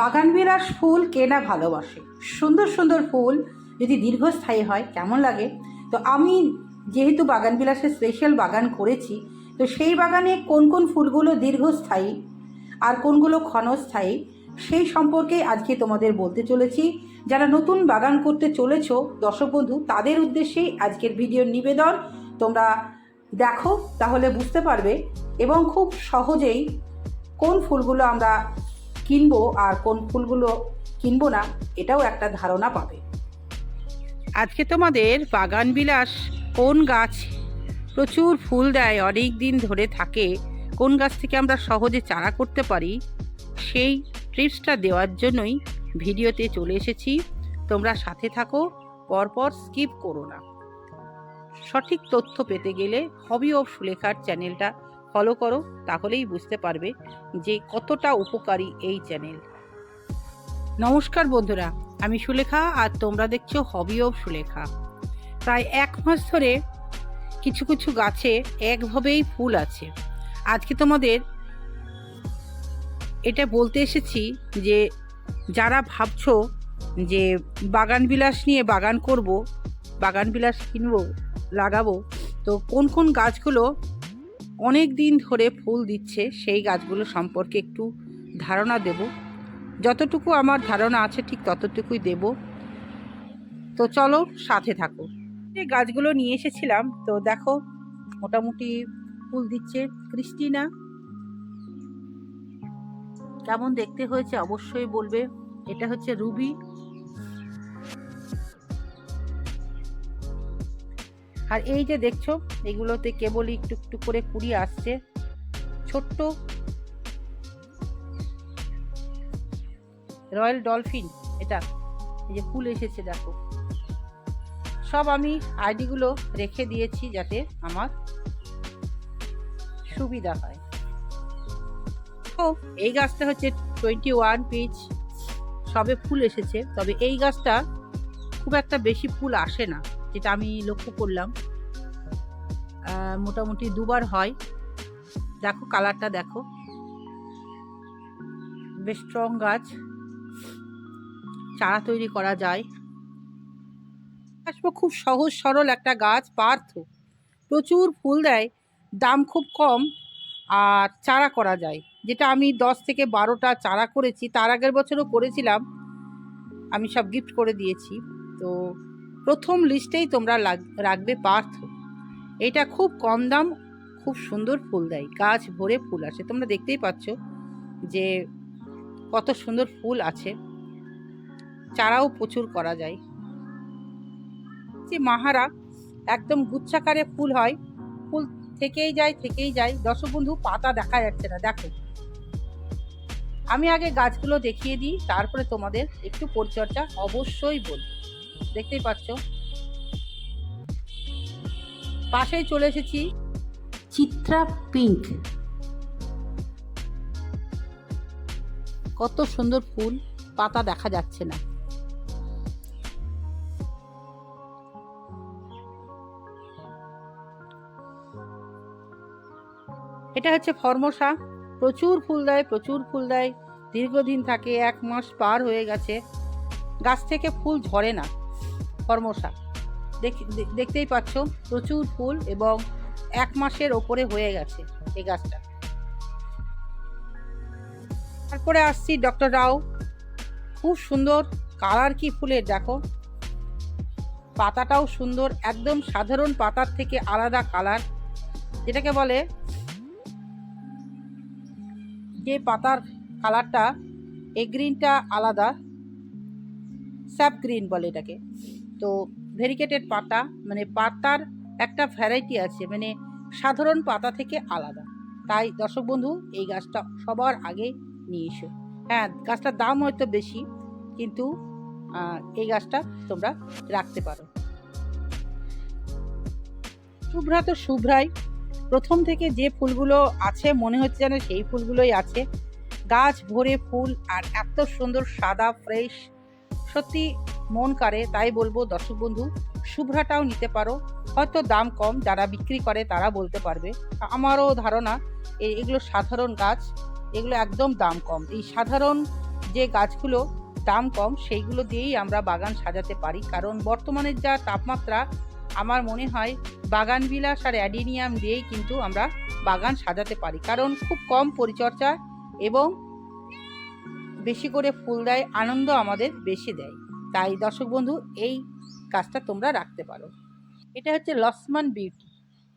বাগানবিলাস ফুল কে না ভালোবাসে? সুন্দর সুন্দর ফুল যদি দীর্ঘস্থায়ী হয়, কেমন লাগে? তো আমি যেহেতু বাগানবিলাসের স্পেশাল বাগান করেছি, তো সেই বাগানে কোন কোন ফুলগুলো দীর্ঘস্থায়ী আর কোনগুলো ক্ষণস্থায়ী, সেই সম্পর্কে আজকে তোমাদের বলতে চলেছি। যারা নতুন বাগান করতে চলেছো, দর্শক বন্ধু, তাদের উদ্দেশ্যেই আজকের ভিডিওর নিবেদন। তোমরা দেখো, তাহলে বুঝতে পারবে এবং খুব সহজেই কোন ফুলগুলো আমরা কিনবো আর কোন ফুলগুলো কিনবো না, এটাও একটা ধারণা পাবে। আজকে তোমাদের বাগান বিলাস কোন গাছ প্রচুর ফুল দেয়, অনেক দিন ধরে থাকে, কোন গাছ থেকে আমরা সহজে চারা করতে পারি, সেই টিপসটা দেওয়ার জন্যই ভিডিওতে চলে এসেছি। তোমরা সাথে থাকো, পরপর স্কিপ করো না। সঠিক তথ্য পেতে গেলে হবি অফ সুলেখার চ্যানেলটা ফলো করো, তাহলেই বুঝতে পারবে যে কতটা উপকারী এই চ্যানেল নমস্কার বন্ধুরা, আমি সুলেখা আর তোমরা দেখছ হবি অফ সুলেখা। প্রায় এক মাস ধরে কিছু কিছু গাছে একভাবেই ফুল আছে। আজকে তোমাদের এটা বলতে এসেছি যে যারা ভাবছ যে বাগান বিলাস নিয়ে বাগান করব, বাগান বিলাস কিনবো, লাগাবো, তো কোন কোন গাছগুলো অনেক দিন ধরে ফুল দিচ্ছে, সেই গাছগুলো সম্পর্কে একটু ধারণা দেব। যতটুকু আমার ধারণা আছে ঠিক ততটুকুই দেব। তো চলো সাথে থাকো। যে গাছগুলো নিয়ে এসেছিলাম, তো দেখো, মোটামুটি ফুল দিচ্ছে ক্রিস্টিনা। কেমন দেখতে হয়েছে অবশ্যই বলবে। এটা হচ্ছে রুবি। আর এই যে দেখছ, এগুলোতে একটু একটু করে কুড়ি আসছে। ছোট্ট রয়্যাল ডলফিন, এটা। এই যে ফুল এসেছে, দেখো। সব আমি আইডিগুলো রেখে দিয়েছি যাতে আমার সুবিধা হয়। তো এই গাছটা হচ্ছে টোয়েন্টি ওয়ান পিচ। সবে ফুল এসেছে, তবে এই গাছটা খুব একটা বেশি ফুল আসে না, যেটা আমি লক্ষ্য করলাম। মোটামুটি দুবার হয়। দেখো, কালারটা দেখো। বেশ স্ট্রং গাছ। চারা তৈরি করা যায়। আসব, খুব সহজ সরল একটা গাছ, পার্থ। প্রচুর ফুল দেয়, দাম খুব কম, আর চারা করা যায়। যেটা আমি দশ থেকে বারোটা চারা করেছি, তার আগের বছরও করেছিলাম। আমি সব গিফট করে দিয়েছি। তো প্রথম লিস্টেই তোমরা রাখবে, পার্থ। এটা খুব কম দাম, খুব সুন্দর ফুল দেয়, গাছ ভরে ফুল আসে। তোমরা দেখতেই পাচ্ছ যে কত সুন্দর ফুল আছে, চারাও প্রচুর করা যায়। যে মাহারা একদম গুচ্ছাকারে ফুল হয়, ফুল থেকেই যায় থেকেই যায়। দর্শক বন্ধু পাতা দেখা যাচ্ছে না, দেখো। আমি আগে গাছগুলো দেখিয়ে দিই, তারপরে তোমাদের একটু পরিচর্যা অবশ্যই বলব। দেখতেই পাচ্ছ? পাশেই চলে এসেছি। চিত্রা পিঙ্ক। কত সুন্দর ফুল পাতা দেখা যাচ্ছে না। এটা হচ্ছে ফর্মসা প্রচুর ফুল দেয় প্রচুর ফুল দেয়। দীর্ঘদিন থাকে এক মাস পার হয়ে গেছে। গাছ থেকে ফুল ঝরে না ফর্মসা দেখতেই পাচ্ছ প্রচুর ফুল এবং এক মাসের ওপরে হয়ে গেছে এই গাছটা। তারপরে আসছি ডক্টর রাও। খুব সুন্দর কালার কি ফুলের দেখো। পাতাটাও সুন্দর, একদম সাধারণ পাতার থেকে আলাদা কালার। যেটাকে বলে যে পাতার কালারটা এই গ্রিনটা আলাদা, স্যাপ গ্রিন বলে এটাকে। তো ভেরিকেটেড পাতা মানে পাতার একটা ভ্যারাইটি আছে মানে সাধারণ পাতা থেকে আলাদা। তাই দর্শক বন্ধু, এই গাছটা সবার আগে নিয়ে এসো। হ্যাঁ গাছটার দাম হয়তো বেশি, কিন্তু এই গাছটা তোমরা রাখতে পারো। শুভ্রা তো শুভ্রাই প্রথম থেকে যে ফুলগুলো আছে, মনে হচ্ছে যেন সেই ফুলগুলোই আছে। গাছ ভরে ফুল আর এত সুন্দর সাদা ফ্রেশ সত্যি মন কাড়ে, তাই বলব, দর্শক বন্ধু, শুভ্রাটাও নিতে পারো। হয়তো দাম কম, যারা বিক্রি করে তারা বলতে পারবে। আমারও ধারণা এগুলো সাধারণ গাছ, এগুলো একদম দাম কম। এই সাধারণ যে গাছগুলো দাম কম, সেইগুলো দিয়েই আমরা বাগান সাজাতে পারি। কারণ বর্তমানের যা তাপমাত্রা, আমার মনে হয় বাগান বিলাস আর অ্যাডিনিয়াম দিয়েই কিন্তু আমরা বাগান সাজাতে পারি। কারণ খুব কম পরিচর্যা এবং বেশি করে ফুল দেয়, আনন্দ আমাদের বেশি দেয়। তাই দর্শক বন্ধু, এই কাজটা তোমরা রাখতে পারো। এটা হচ্ছে লসমান বিউটি।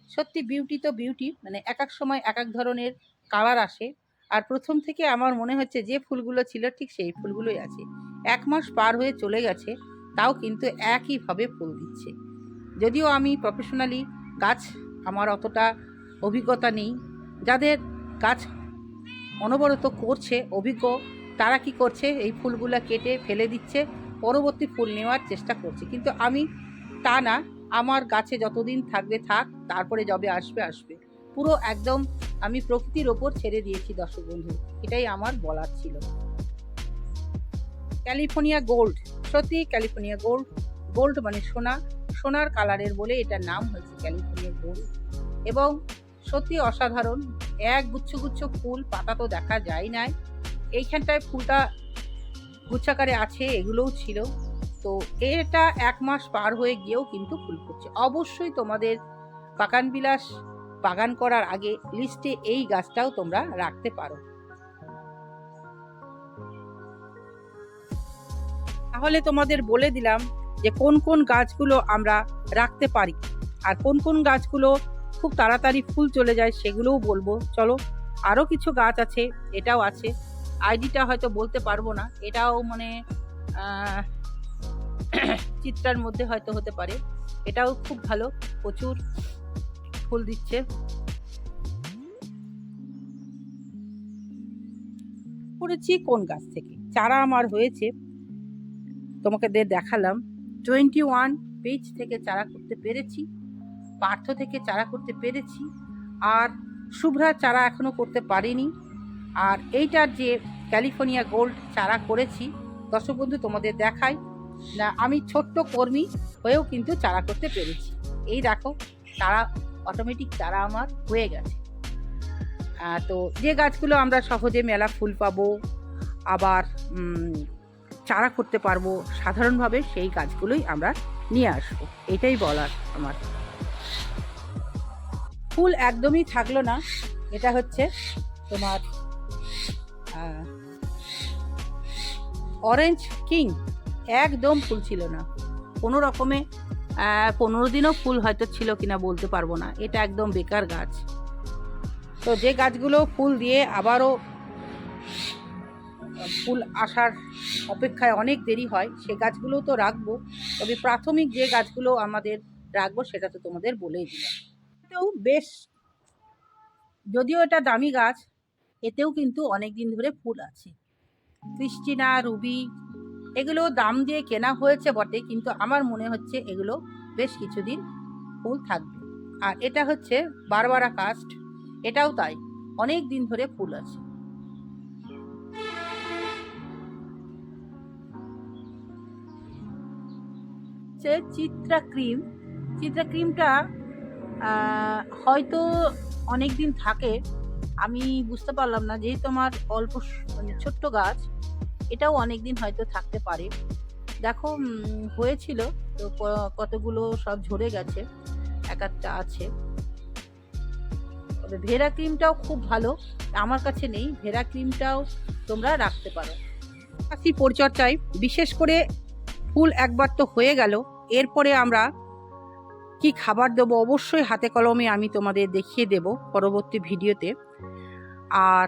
সত্যি বিউটি তো বিউটি মানে এক এক সময় এক এক ধরনের কালার আসে। আর প্রথম থেকে আমার মনে হচ্ছে যে ফুলগুলো ছিল ঠিক সেই ফুলগুলোই আছে। এক মাস পার হয়ে চলে গেছে, তাও কিন্তু একইভাবে ফুল দিচ্ছে। যদিও আমি প্রফেশনালি গাছ আমার অতটা অভিজ্ঞতা নেই। যাদের গাছ অনবরত করছে, অভিজ্ঞ তারা কি করছে? এই ফুলগুলো কেটে ফেলে দিচ্ছে, পরবর্তী ফুল নেওয়ার চেষ্টা করছে। কিন্তু আমি তা না, আমার গাছে যতদিন থাকবে থাক, তারপরে যবে আসবে আসবে। পুরো একদম আমি প্রকৃতির ওপর ছেড়ে দিয়েছি দর্শক বন্ধু, এটাই আমার বলার ছিল। ক্যালিফোর্নিয়া গোল্ড, সত্যি ক্যালিফোর্নিয়া গোল্ড গোল্ড মানে সোনা, সোনার কালারের বলে এটার নাম হয়েছে ক্যালিফোর্নিয়া গোল্ড। এবং সত্যি অসাধারণ, এক গুচ্ছ গুচ্ছ ফুল, পাতা তো দেখা যায় নাই। এইখানটায় ফুলটা গুচ্ছাকারে আছে, এগুলোও ছিল। তো এটা এক মাস পার হয়ে গিয়েও কিন্তু ফুল ফুটছে। অবশ্যই তোমাদের বাগান বিলাস, বাগান করার আগে লিস্টে এই গাছটাও তোমরা রাখতে পারো। তাহলে তোমাদের বলে দিলাম যে কোন কোন গাছগুলো আমরা রাখতে পারি আর কোন কোন গাছগুলো খুব তাড়াতাড়ি ফুল চলে যায় সেগুলোও বলব। চলো, আরও কিছু গাছ আছে, এটাও আছে। আইডিটা হয়তো বলতে পারব না। এটাও মানে চিত্রার মধ্যে হয়তো হতে পারে। এটাও খুব ভালো, প্রচুর ফুল দিচ্ছে। করেছি কোন গাছ থেকে? চারা আমার হয়েছে। তোমাকে দিয়ে দেখালাম। টোয়েন্টি ওয়ান পেজ থেকে চারা করতে পেরেছি। পার্থ থেকে চারা করতে পেরেছি। আর শুভ্রা চারা এখনও করতে পারিনি। আর এইটার যে ক্যালিফোর্নিয়া গোল্ড চারা করেছি দর্শক বন্ধু তোমাদের দেখাই। না, আমি ছোট্ট কর্মী হয়েও কিন্তু চারা করতে পেরেছি। এই দেখো, চারা অটোমেটিক চারা আমার হয়ে গেছে। তো যে গাছগুলো আমরা সহজে মেলা ফুল পাবো, আবার চারা করতে পারব, সাধারণভাবে সেই গাছগুলোই আমরা নিয়ে আসব। এটাই বলার আমার। ফুল একদমই থাকল না। এটা হচ্ছে তোমার অরেঞ্জ কিং একদম ফুল ছিল না। কোনো রকমে পনেরো দিনও ফুল হয়তো ছিল কিনা বলতে পারব না। এটা একদম বেকার গাছ। তো যে গাছগুলো ফুল দিয়ে আবারও ফুল আসার অপেক্ষায় অনেক দেরি হয়, সে গাছগুলো তো রাখব। তবে প্রাথমিক যে গাছগুলো আমাদের রাখব, সেটা তো তোমাদের বলেই দিলাম। এতেও বেশ, যদিও এটা দামি গাছ এতেও কিন্তু অনেক দিন ধরে ফুল আছে। ক্রিস্টিনা, রুবি, এগুলো দাম দিয়ে কেনা হয়েছে বটে, কিন্তু আমার মনে হচ্ছে এগুলো বেশ কিছুদিন ফুল থাকবে। আর এটা হচ্ছে বারবারা কাস্ট, এটাও তাই অনেক দিন ধরে ফুল আছে। চিত্রা ক্রিম, চিত্রা ক্রিমটা হয়তো অনেক দিন থাকে আমি বুঝতে পারলাম না, যেহেতু আমার অল্প মানে ছোট্ট গাছ, এটাও অনেক দিন হয়তো থাকতে পারে। দেখো হয়েছিল তো কতগুলো সব ঝরে গেছে, এক একটা আছে। তবে ভেরা ক্রিমটাও খুব ভালো, আমার কাছে নেই ভেরা ক্রিমটাও তোমরা রাখতে পারো। পরিচর্যায়, বিশেষ করে ফুল একবার তো হয়ে গেল, এরপরে আমরা কি খাবার দেবো? অবশ্যই হাতে কলমে আমি তোমাদের দেখিয়ে দেব পরবর্তী ভিডিওতে। আর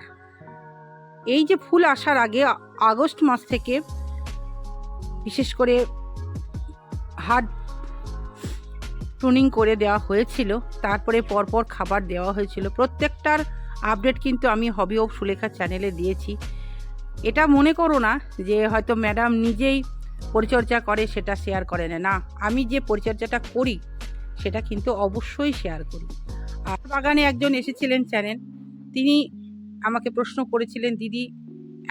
এই যে ফুল আসার আগে আগস্ট মাস থেকে বিশেষ করে হার্ড প্রুনিং করে দেওয়া হয়েছিল। তারপরে পরপর খাবার দেওয়া হয়েছিল। প্রত্যেকটার আপডেট কিন্তু আমি হবি অফ সুলেখা চ্যানেলে দিয়েছি। এটা মনে করো না যে হয়তো ম্যাডাম নিজেই পরিচর্যা করে, সেটা শেয়ার করে না, আমি যে পরিচর্যাটা করি সেটা কিন্তু অবশ্যই শেয়ার করি আর বাগানে একজন এসেছিলেন চ্যানেল তিনি আমাকে প্রশ্ন করেছিলেন, দিদি,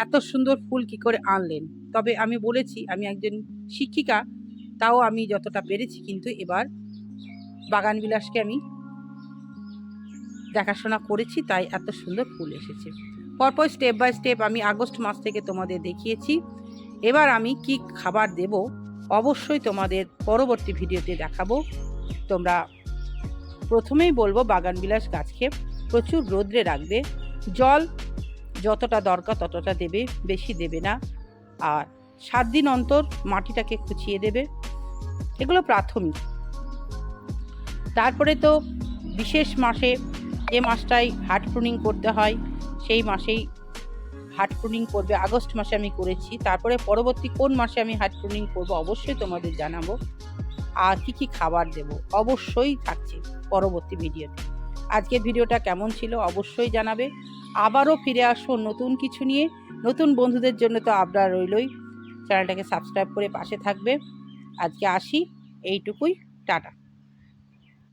এত সুন্দর ফুল কি করে আনলেন? তবে আমি বলেছি, আমি একজন শিক্ষিকা, তাও আমি যতটা পেরেছি কিন্তু এবার বাগান বিলাসকে আমি দেখাশোনা করেছি, তাই এত সুন্দর ফুল এসেছে। পরপর স্টেপ বাই স্টেপ আমি আগস্ট মাস থেকে তোমাদের দেখিয়েছি। এবার আমি কি খাবার দেব, অবশ্যই তোমাদের পরবর্তী ভিডিওতে দেখাবো। তোমরা প্রথমেই বলব বাগানবিলাস গাছকে প্রচুর রোদ্রে রাখবে। জল যতটা দরকার ততটা দেবে, বেশি দেবে না। আর সাত দিন অন্তর মাটিটাকে খুঁচিয়ে দেবে। এগুলো প্রাথমিক। তারপরে তো বিশেষ মাসে যে মাসটাই হার্ট প্রুনিং করতে হয়। সেই মাসেই হার্ট প্রুনিং করবে। আগস্ট মাসে আমি করেছি। তারপরে পরবর্তী কোন মাসে আমি হার্ট প্রুনিং করব অবশ্যই তোমাদের জানাব। আর কি কি খাবার দেব অবশ্যই থাকছে পরবর্তী ভিডিওতে। আজকের ভিডিওটা কেমন ছিল অবশ্যই জানাবে। আবারও ফিরে আসো নতুন কিছু নিয়ে। নতুন বন্ধুদের জন্য তো আপনার রইলই। চ্যানেলটাকে সাবস্ক্রাইব করে পাশে থাকবে। আজকে আসি। এইটুকুই। টাটা।